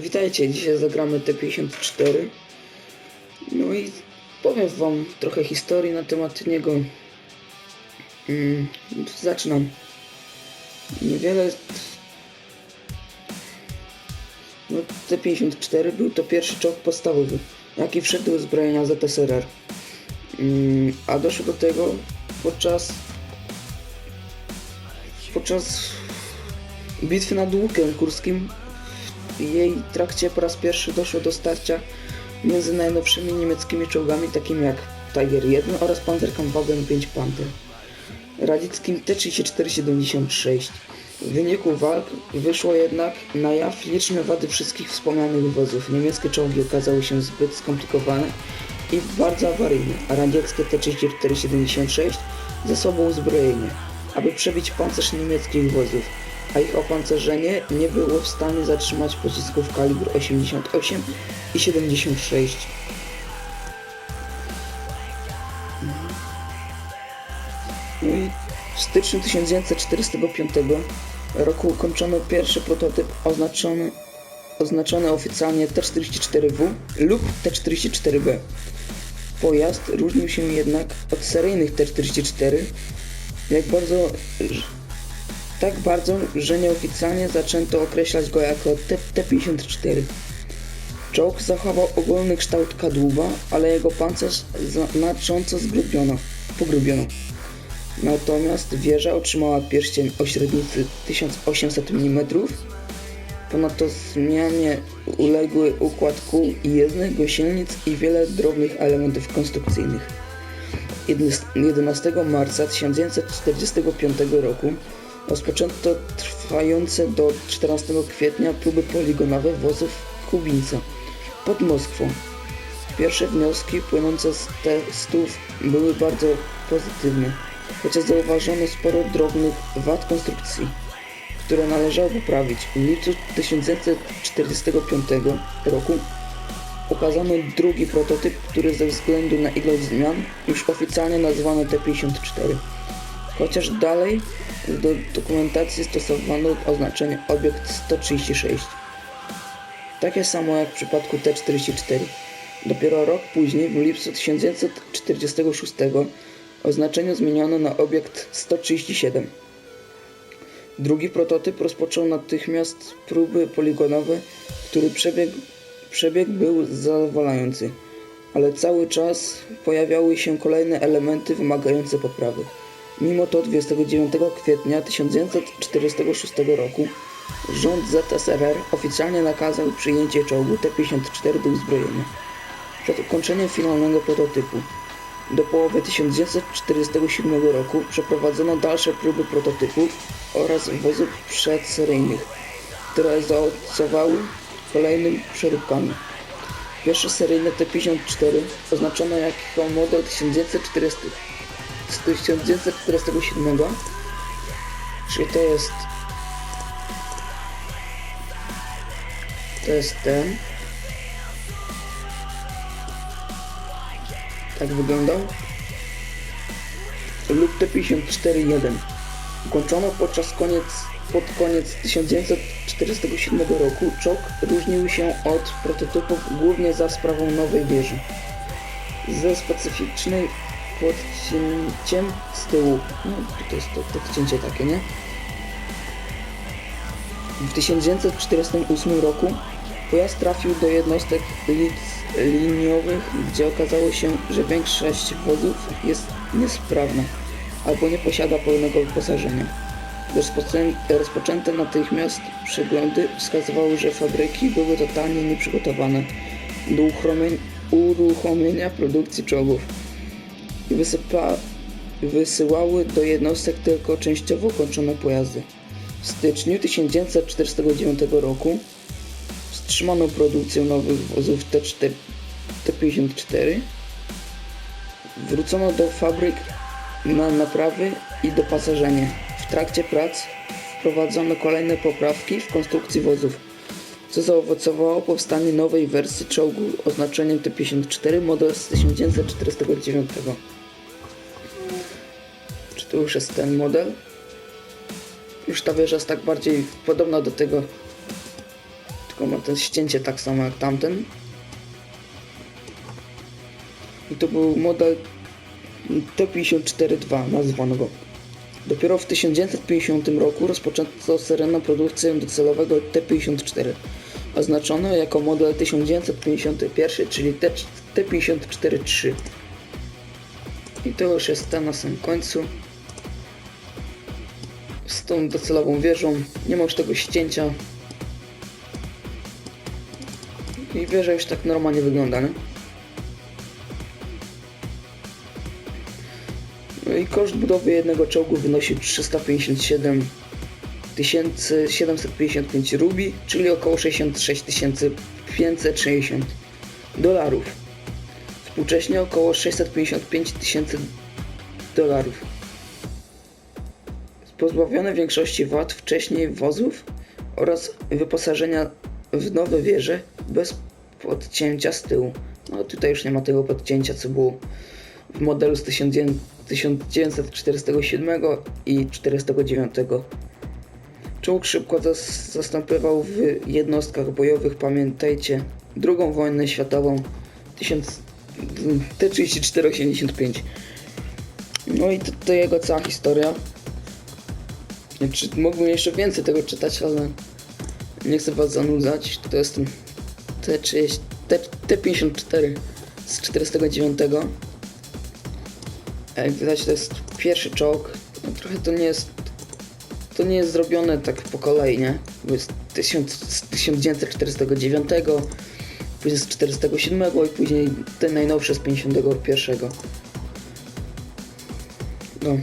Witajcie, dzisiaj zagramy T54. No i powiem wam trochę historii na temat niego. Mm, zaczynam. Niewiele... No, T54 był to pierwszy czołg podstawowy, jaki wszedł do uzbrojenia ZSRR. Mm, a doszło do tego podczas podczas bitwy nad Łukiem Kurskim w jej trakcie po raz pierwszy doszło do starcia między najnowszymi niemieckimi czołgami takimi jak Tiger 1 oraz Panzerkampfwagen 5 Panther. Radzieckim T-34-76. W wyniku walk wyszło jednak na jaw liczne wady wszystkich wspomnianych wozów. Niemieckie czołgi okazały się zbyt skomplikowane i bardzo awaryjne, a radzieckie T-34-76 ze sobą uzbrojenie, aby przebić pancerz niemieckich wozów, a ich opancerzenie nie było w stanie zatrzymać pocisków kalibru 88 i 76. No i w styczniu 1945 roku ukończono pierwszy prototyp oznaczony, oznaczony oficjalnie T-44W lub T-44B. Pojazd różnił się jednak od seryjnych T-44 jak bardzo, tak bardzo, że nieoficjalnie zaczęto określać go jako T- T-54. Czołg zachował ogólny kształt kadłuba, ale jego pancerz znacząco pogrubiono. Natomiast wieża otrzymała pierścień o średnicy 1800 mm. Ponadto zmianie uległy układ kół i jezdnych, gosielnic i wiele drobnych elementów konstrukcyjnych. 11 marca 1945 roku rozpoczęto trwające do 14 kwietnia próby poligonowe wozów Kubinca pod Moskwą. Pierwsze wnioski płynące z testów były bardzo pozytywne, chociaż zauważono sporo drobnych wad konstrukcji, które należało poprawić. W lipcu 1945 roku Ukazano drugi prototyp, który ze względu na ilość zmian już oficjalnie nazwano T-54. Chociaż dalej do dokumentacji stosowano oznaczenie obiekt 136. Takie samo jak w przypadku T-44. Dopiero rok później, w lipcu 1946, oznaczenie zmieniono na obiekt 137. Drugi prototyp rozpoczął natychmiast próby poligonowe, który przebiegł Przebieg był zadowalający, ale cały czas pojawiały się kolejne elementy wymagające poprawy. Mimo to 29 kwietnia 1946 roku rząd ZSRR oficjalnie nakazał przyjęcie czołgu T-54 do uzbrojenia. Przed ukończeniem finalnego prototypu do połowy 1947 roku przeprowadzono dalsze próby prototypów oraz wozów przedseryjnych, które zaowocowały kolejnymi przeróbkami. Pierwsze seryjne T-54 oznaczono jako model 1940, z 1947, czyli to jest to jest ten. Tak wyglądał. Lub T-54-1 ukończono podczas koniec pod koniec 1947 roku czołg różnił się od prototypów głównie za sprawą nowej wieży. Ze specyficznej podcięciem z tyłu. No, to jest to podcięcie takie, nie? W 1948 roku pojazd trafił do jednostek liniowych, gdzie okazało się, że większość wozów jest niesprawna albo nie posiada pełnego wyposażenia. Rozpoczęte natychmiast przeglądy wskazywały, że fabryki były totalnie nieprzygotowane do uruchomienia produkcji czołgów i wysypa, wysyłały do jednostek tylko częściowo kończone pojazdy. W styczniu 1949 roku wstrzymano produkcję nowych wozów T4, T54. Wrócono do fabryk na naprawy i dopasażenie. W trakcie prac wprowadzono kolejne poprawki w konstrukcji wozów, co zaowocowało powstanie nowej wersji czołgu oznaczeniem T-54 model z 1949. Czy to już jest ten model? Już ta wieża jest tak bardziej podobna do tego, Tylko ma to ścięcie tak samo jak tamten. I to był model T-54-2, nazwano go. Dopiero w 1950 roku rozpoczęto seryjną produkcję docelowego T-54, oznaczono jako model 1951, czyli T- T-54-3. I to już jest ten na samym końcu. Z tą docelową wieżą. Nie ma już tego ścięcia. I wieża już tak normalnie wygląda, nie? I koszt budowy jednego czołgu wynosił 357 755 rubi, czyli około 66 560 dolarów. Współcześnie około 655 tysięcy dolarów. Pozbawione większości wad wcześniej wozów oraz wyposażenia w nowe wieże bez podcięcia z tyłu. No tutaj już nie ma tego podcięcia, co było w modelu z 1900 1947 i 1949. Czołg szybko zas- zastępował w jednostkach bojowych, pamiętajcie, II wojnę światową 1000 T-34-85. No i to, to jego cała historia. Znaczy, mógłbym jeszcze więcej tego czytać, ale nie chcę was zanudzać. To jest ten T-30 T- T-54 z 49. Jak widać to jest pierwszy czołg. No, trochę to nie jest. To nie jest zrobione tak po kolei, nie? Bo jest 1000, z 1949, później z 47 i później ten najnowszy z 51. No.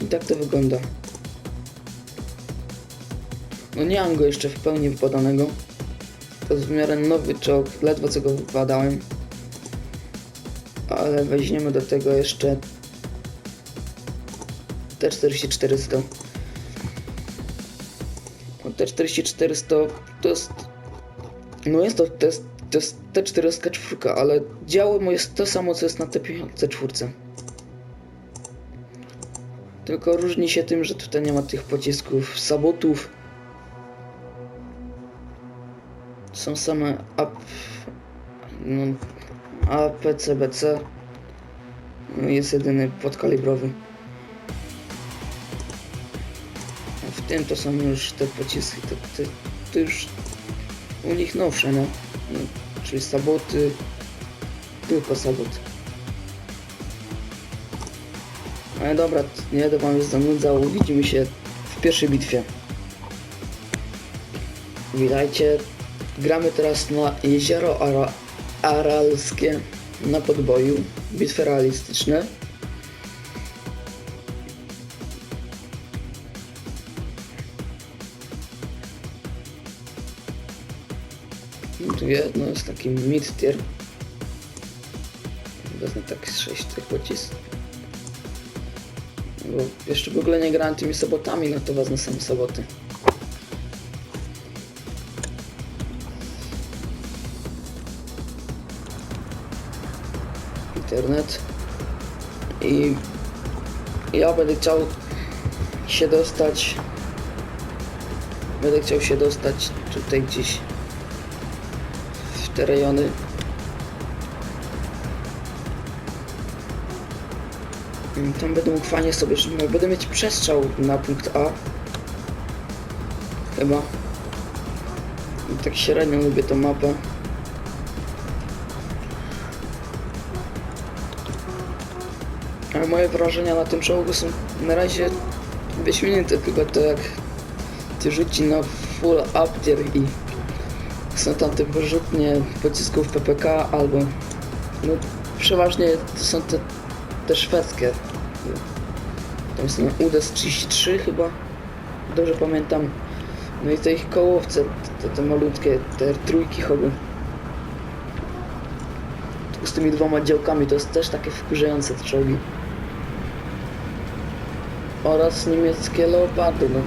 I tak to wygląda. No nie mam go jeszcze w pełni wypadanego. To jest w miarę nowy czołg, ledwo co go wypadałem ale weźmiemy do tego jeszcze T4400 No, T4400 to jest no jest to, to jest, to jest T404 ale działo mu jest to samo co jest na T54 tylko różni się tym, że tutaj nie ma tych pocisków sabotów. Są same up no, a PCBC jest jedyny podkalibrowy. A w tym to są już te pociski, to, to, to już u nich nowsze, no. no czyli saboty, tylko sabot. Ale dobra, nie będę wam już zanudzał, widzimy się w pierwszej bitwie. Witajcie, gramy teraz na jezioro Ara aralskie na podboju, bitwy realistyczne. Tu jedno jest taki mid tier. Wezmę tak z 6 tych. Bo jeszcze w ogóle nie grałem tymi sobotami, no to wezmę same soboty. Internet i ja będę chciał się dostać będę chciał się dostać tutaj gdzieś w te rejony. I tam będę mógł fajnie sobie będę mieć przestrzał na punkt A. Chyba. I tak średnio lubię tą mapę Moje wrażenia na tym czołgu są na razie wyśmienite, tylko to jak ty rzuci na full up tier i są tam te wyrzutnie pocisków PPK albo no przeważnie to są te, te szwedzkie. Tam ten UDES 33 chyba, dobrze pamiętam. No i te ich kołowce, te, te malutkie, te trójki choby. Z tymi dwoma działkami to jest też takie wkurzające te czołgi oraz niemieckie leopardy. No.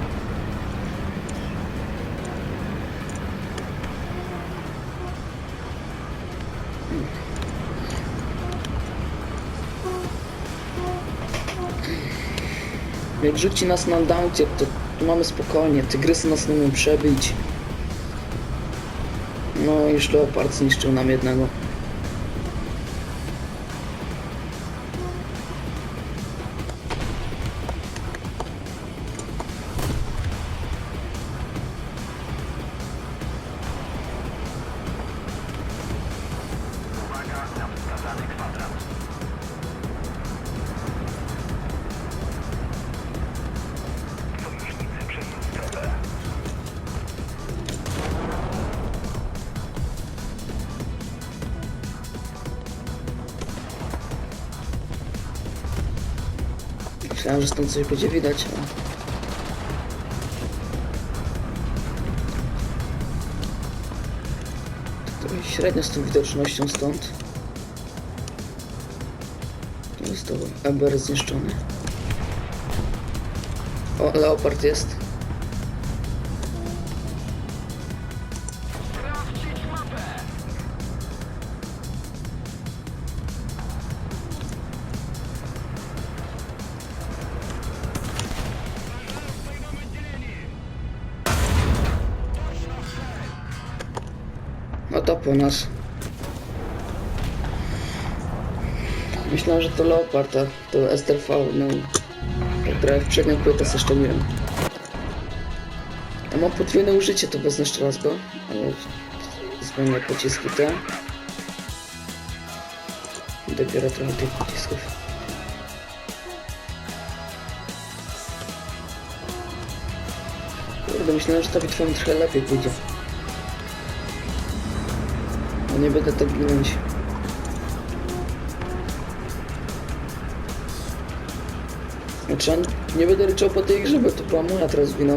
Jak rzuci nas na downcie, to, to mamy spokojnie, tygrysy nas nie umieją przebić. No już Leopard zniszczył nam jednego. Myślałem, że stąd coś będzie widać, ale... Średnio z tą widocznością stąd. To jest to Eber zniszczony. O, Leopard jest. Po nas. Myślałem, że to Leopard, a to STV, no. Trochę w przednią płytę zeszczeliłem. Ja mam podwójne użycie, to wezmę jeszcze go, ale zmienię pociski te. I dopiero trochę tych pocisków. Kurde, myślałem, że ta bitwa mi trochę lepiej pójdzie. Nie będę tak ginąć. Znaczy, nie będę ryczał po tej grze, bo to była moja teraz wina.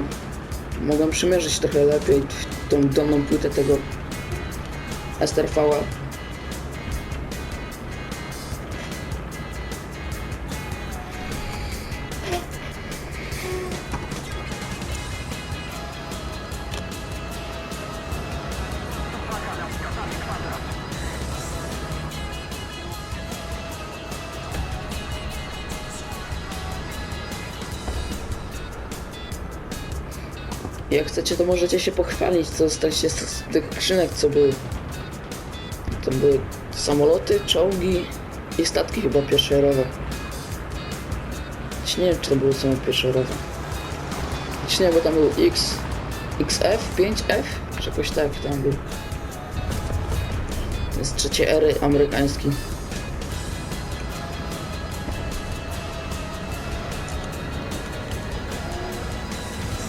Mogłem przymierzyć trochę lepiej tą dolną płytę tego STRV-a. Chcecie, to możecie się pochwalić, co dostaliście z, tych skrzynek, co były. To były samoloty, czołgi i statki chyba pierwszerowe. Choć nie wiem, czy to były same pierwszerowe. Choć nie, bo tam był X, XF, 5F, czy jakoś tak tam był. To jest trzecie ery amerykański.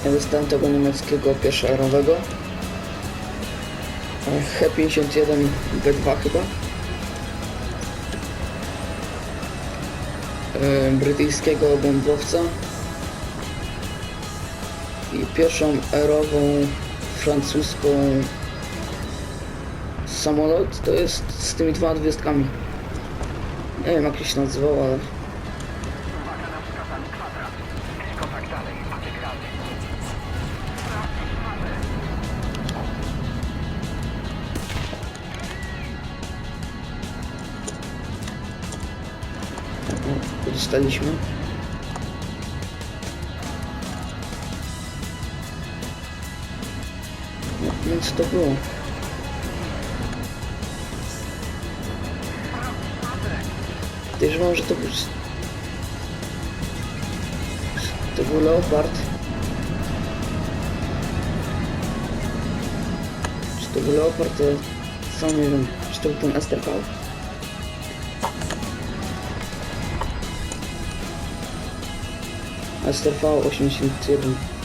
Ja tego niemieckiego pierwszoerowego. H51 B2 chyba. Brytyjskiego bombowca. I pierwszą erową francuską samolot to jest z tymi dwoma gwiazdkami. Nie wiem jak się nazywał, ale dostaliśmy. No, więc to było. Podejrzewam, że to był... To był Leopard. Czy to był Leopard, sam nie wiem. Czy to był ten STV? STV 81.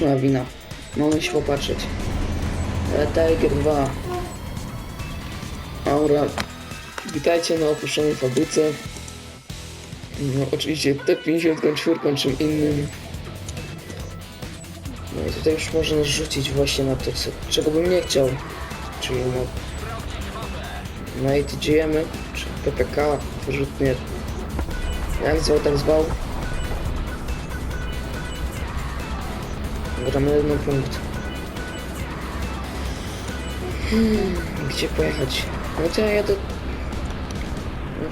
Ma wina. Mogę się popatrzeć. E, Tiger 2. Aura. Witajcie na opuszczonej fabryce. No oczywiście T54 czym innym. No i tutaj już można rzucić właśnie na to, co, czego bym nie chciał. Czyli na, na ATGM, czy PPK, wyrzutnie. Jak zwał, tak zwał. Gramy jeden punkt. Hmm, gdzie pojechać? No to ja jadę...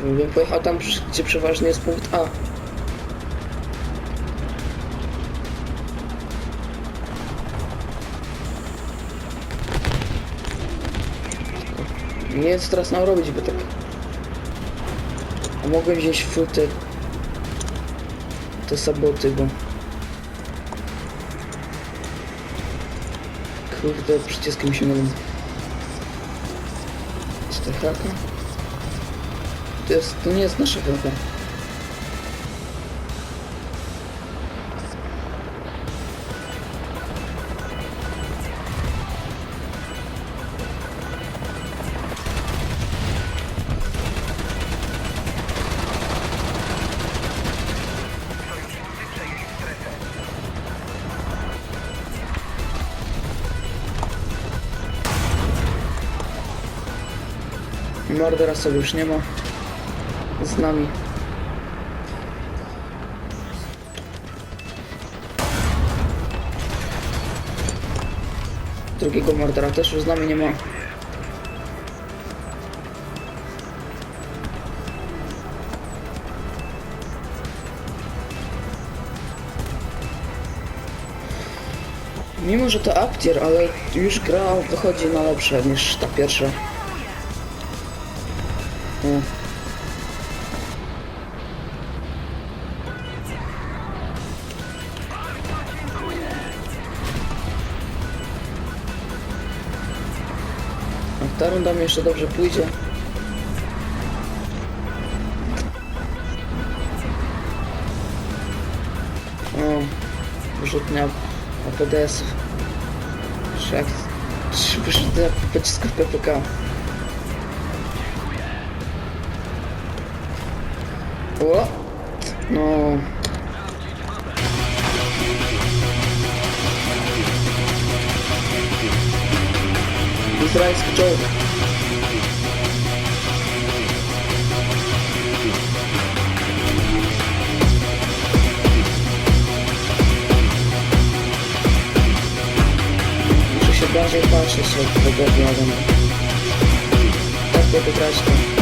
Nie wiem, pojechał tam, gdzie przeważnie jest punkt A. Nie wiem co teraz mam robić, bo tak... A mogłem wziąć te... Te saboty, bo... Kurde, przyciski mi się mylą. Czy to chrapa? To jest... Mordora sobie już nie ma. Z nami. Drugiego Mordora też już z nami nie ma. Mimo, że to Aptier, ale już gra wychodzi na lepsze niż ta pierwsza. O. A ta runda mi jeszcze dobrze pójdzie. O, wyrzutnia APDS. Czy jak... Wyrzutnia pocisków PPK. O! No. Izraelski czołg. Muszę się bardziej patrzeć jak tego wiadomo. Tak to wygrać to. Jeszcze.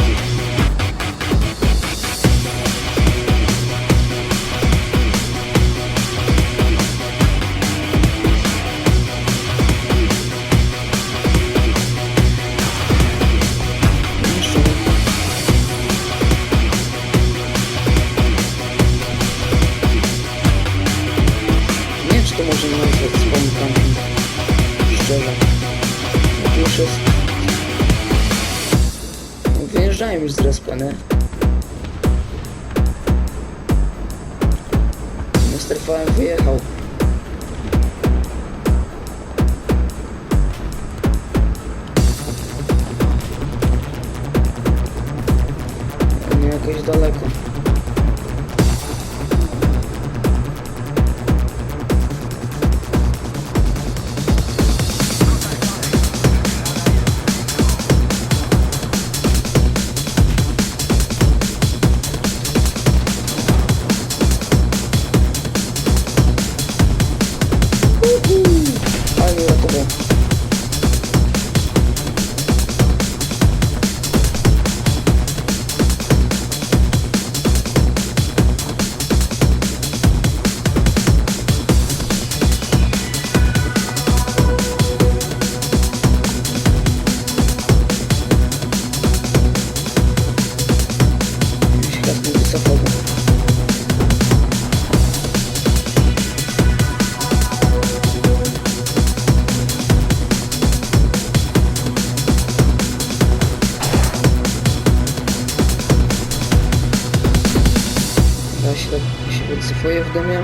wycyfuję w dumie.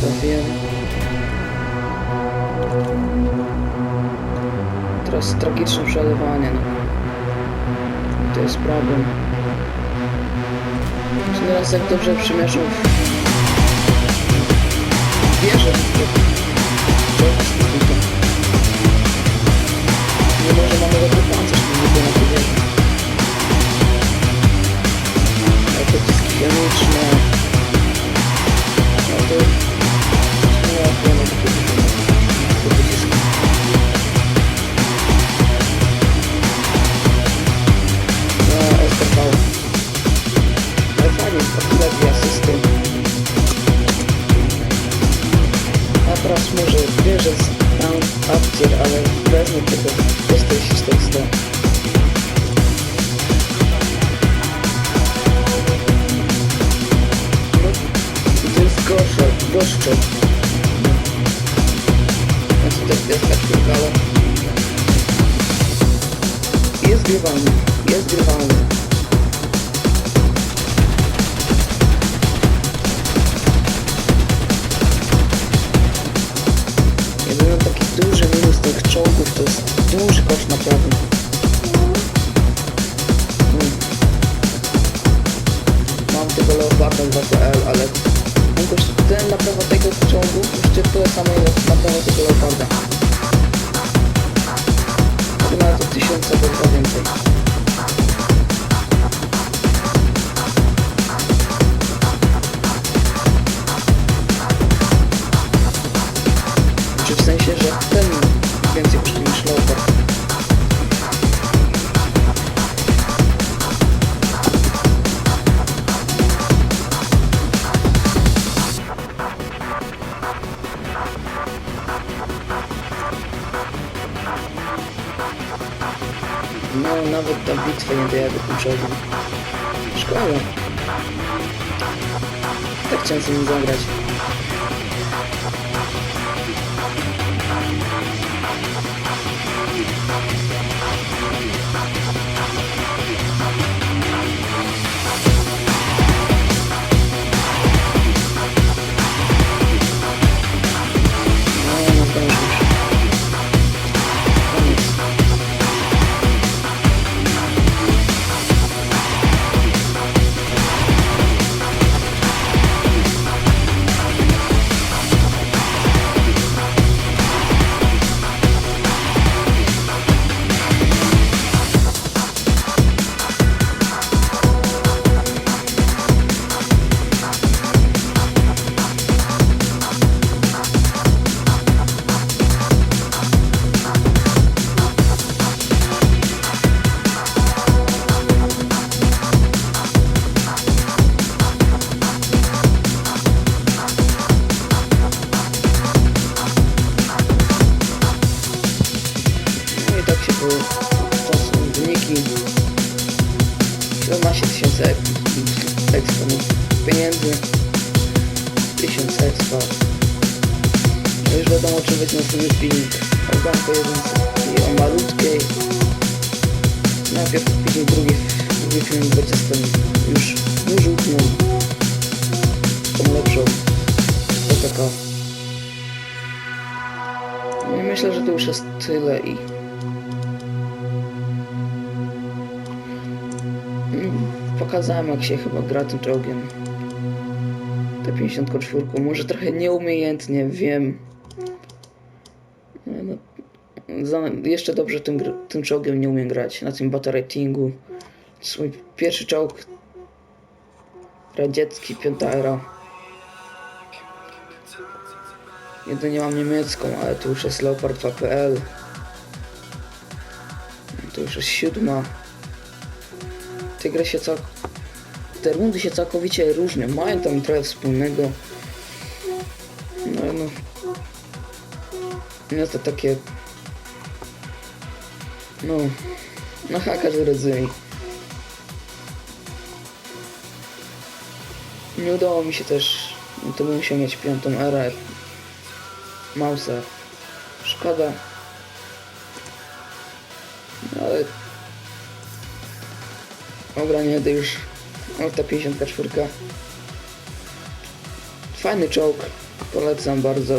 Trafiłem. Teraz tragiczne przelewanie. No. To jest problem. Teraz jak dobrze przymierzam wierzę w to tylko. Nie może mamy dobry pancerz, nie było na tej to jest duży koszt naprawy. Mm. Mam tego Leoparda 2PL, ale koszt, ten naprawa tego czołgu kosztuje tyle samo ile naprawa tego Leoparda. To nawet od tysiąca do więcej. Czy w sensie, że ten więcej kosztuje? No, nawet ta bitwa nie dojadę kluczową. Szkoda. Tak chciałem sobie zagrać. Najpierw później drugi, drugi film będzie z tym już, już utną. Tą lepszą. PPK. No i myślę, że to już jest tyle i Mm, Pokazałem jak się chyba gra tym czołgiem. T54, może trochę nieumiejętnie, wiem. Jeszcze dobrze tym, tym czołgiem nie umiem grać, na tym battle ratingu. To jest mój pierwszy czołg radziecki, piąta era. Jedynie mam niemiecką, ale to już jest Leopard 2PL. To już jest siódma. Te gry się cał... Te rundy się całkowicie różnią. Mają tam trochę wspólnego. No no. No takie. No. No ha, każdy rozumie. Nie udało mi się też. No to bym musiał mieć piątą erę. Mausa. Szkoda. No ale Dobra, nie już. O, ta 54. Fajny czołg. Polecam bardzo.